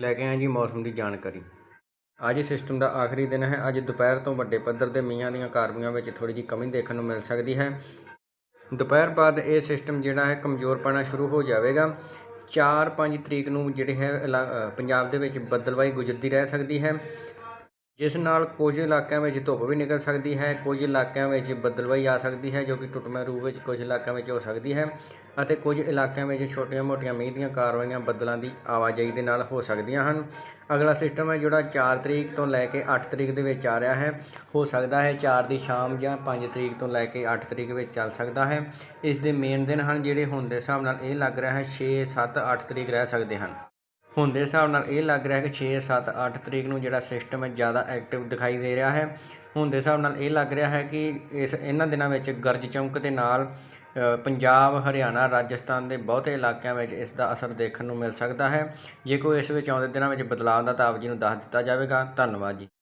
ਲੈ ਕੇ ਆਏ ਜੀ ਮੌਸਮ ਦੀ ਜਾਣਕਾਰੀ। ਅੱਜ ਸਿਸਟਮ ਦਾ ਆਖਰੀ ਦਿਨ ਹੈ। ਅੱਜ ਦੁਪਹਿਰ ਤੋਂ ਵੱਡੇ ਪੱਧਰ ਦੇ ਮੀਂਹਾਂ ਦੀਆਂ ਕਾਰਵਾਈਆਂ ਵਿੱਚ ਥੋੜੀ ਜਿਹੀ ਕਮੀ ਦੇਖਣ ਨੂੰ ਮਿਲ ਸਕਦੀ ਹੈ। ਦੁਪਹਿਰ ਬਾਅਦ ਇਹ ਸਿਸਟਮ ਜਿਹੜਾ ਹੈ ਕਮਜ਼ੋਰ ਪੈਣਾ ਸ਼ੁਰੂ ਹੋ ਜਾਵੇਗਾ। 4-5 ਤਰੀਕ ਨੂੰ ਜਿਹੜੇ ਹੈ ਇਲਾ- ਪੰਜਾਬ ਦੇ ਵਿੱਚ ਬੱਦਲਵਾਈ ਗੁਜ਼ਰਦੀ ਰਹਿ ਸਕਦੀ ਹੈ। ਜਿਸ ਨਾਲ ਕੁਝ ਇਲਾਕਿਆਂ ਵਿੱਚ ਧੁੱਪ ਵੀ ਨਿਕਲ ਸਕਦੀ ਹੈ, ਕੁਝ ਇਲਾਕਿਆਂ ਵਿੱਚ ਬਦਲਵਾਈ ਆ ਸਕਦੀ ਹੈ, ਜੋ ਕਿ ਟੁੱਟਵੇਂ ਰੂਪ ਵਿੱਚ ਕੁਝ ਇਲਾਕਿਆਂ ਵਿੱਚ ਹੋ ਸਕਦੀ ਹੈ ਅਤੇ ਕੁਝ ਇਲਾਕਿਆਂ ਵਿੱਚ ਛੋਟੀਆਂ-ਮੋਟੀਆਂ ਮੀਂਹ ਦੀਆਂ ਕਾਰਵਾਈਆਂ ਬੱਦਲਾਂ ਦੀ ਆਵਾਜਾਈ ਦੇ ਨਾਲ ਹੋ ਸਕਦੀਆਂ ਹਨ। ਅਗਲਾ ਸਿਸਟਮ ਹੈ ਜਿਹੜਾ 4 ਤਰੀਕ ਤੋਂ ਲੈ ਕੇ 8 ਤਰੀਕ ਦੇ ਵਿੱਚ ਆ ਰਿਹਾ ਹੈ। ਹੋ ਸਕਦਾ ਹੈ 4 ਦੀ ਸ਼ਾਮ ਜਾਂ 5 ਤਰੀਕ ਤੋਂ ਲੈ ਕੇ 8 ਤਰੀਕ ਵਿੱਚ ਚੱਲ ਸਕਦਾ ਹੈ। ਇਸ ਦੇ ਮੇਨ ਦਿਨ ਹਨ ਜਿਹੜੇ ਹੁਣ ਦੇ ਹਿਸਾਬ ਨਾਲ ਇਹ ਲੱਗ ਰਿਹਾ ਹੈ 6 7 8 ਤਰੀਕ ਰਹਿ ਸਕਦੇ ਹਨ। ਹੁਣ ਦੇ ਹਿਸਾਬ ਨਾਲ ਇਹ ਲੱਗ ਰਿਹਾ ਕਿ 6 7 8 ਤਰੀਕ ਨੂੰ ਜਿਹੜਾ ਸਿਸਟਮ ਹੈ ਜ਼ਿਆਦਾ ਐਕਟਿਵ ਦਿਖਾਈ ਦੇ ਰਿਹਾ ਹੈ। ਹੁਣ ਦੇ ਹਿਸਾਬ ਨਾਲ ਇਹ ਲੱਗ ਰਿਹਾ ਹੈ ਕਿ ਇਸ ਇਹਨਾਂ ਦਿਨਾਂ ਵਿੱਚ ਗਰਜ ਚਮਕ ਦੇ ਨਾਲ ਪੰਜਾਬ, ਹਰਿਆਣਾ, ਰਾਜਸਥਾਨ ਦੇ ਬਹੁਤੇ ਇਲਾਕਿਆਂ ਵਿੱਚ ਇਸ ਦਾ ਅਸਰ ਦੇਖਣ ਨੂੰ ਮਿਲ ਸਕਦਾ ਹੈ। ਜੇ ਕੋਈ ਇਸ ਵਿੱਚ ਆਉਂਦੇ ਦਿਨਾਂ ਵਿੱਚ ਬਦਲਾਅ ਦਾ ਤਾਂ ਆਪ ਜੀ ਨੂੰ ਦੱਸ ਦਿੱਤਾ ਜਾਵੇਗਾ। ਧੰਨਵਾਦ ਜੀ।